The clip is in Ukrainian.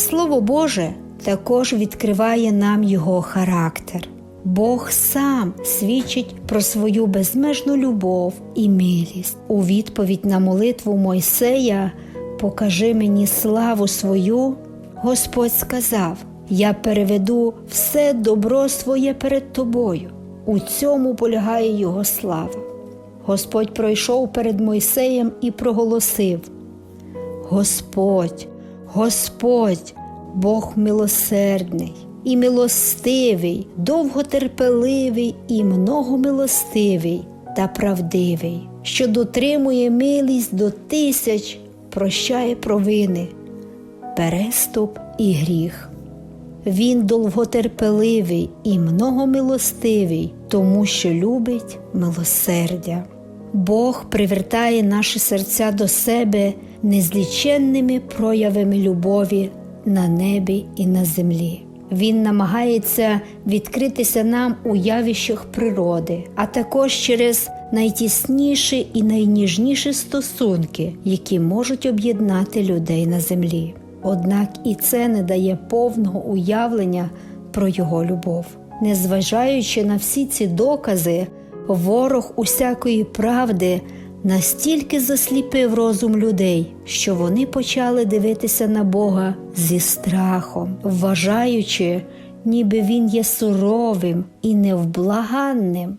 Слово Боже також відкриває нам його характер. Бог сам свідчить про свою безмежну любов і милість. У відповідь на молитву Мойсея Покажи мені славу свою. Господь сказав: Я переведу все добро своє перед тобою. У цьому полягає його слава. Господь пройшов перед Мойсеєм і проголосив: Господь, Господь, Бог милосердний і милостивий, довготерпеливий і многомилостивий та правдивий, що дотримує милість до тисяч, прощає провини, переступ і гріх. Він довготерпеливий і многомилостивий, тому що любить милосердя. Бог привертає наші серця до себе незліченними проявами любові на небі і на землі. Він намагається відкритися нам у явищах природи, а також через найтісніші і найніжніші стосунки, які можуть об'єднати людей на землі. Однак і це не дає повного уявлення про його любов. Незважаючи на всі ці докази, ворог усякої правди настільки засліпив розум людей, що вони почали дивитися на Бога зі страхом, вважаючи, ніби він є суровим і невблаганним.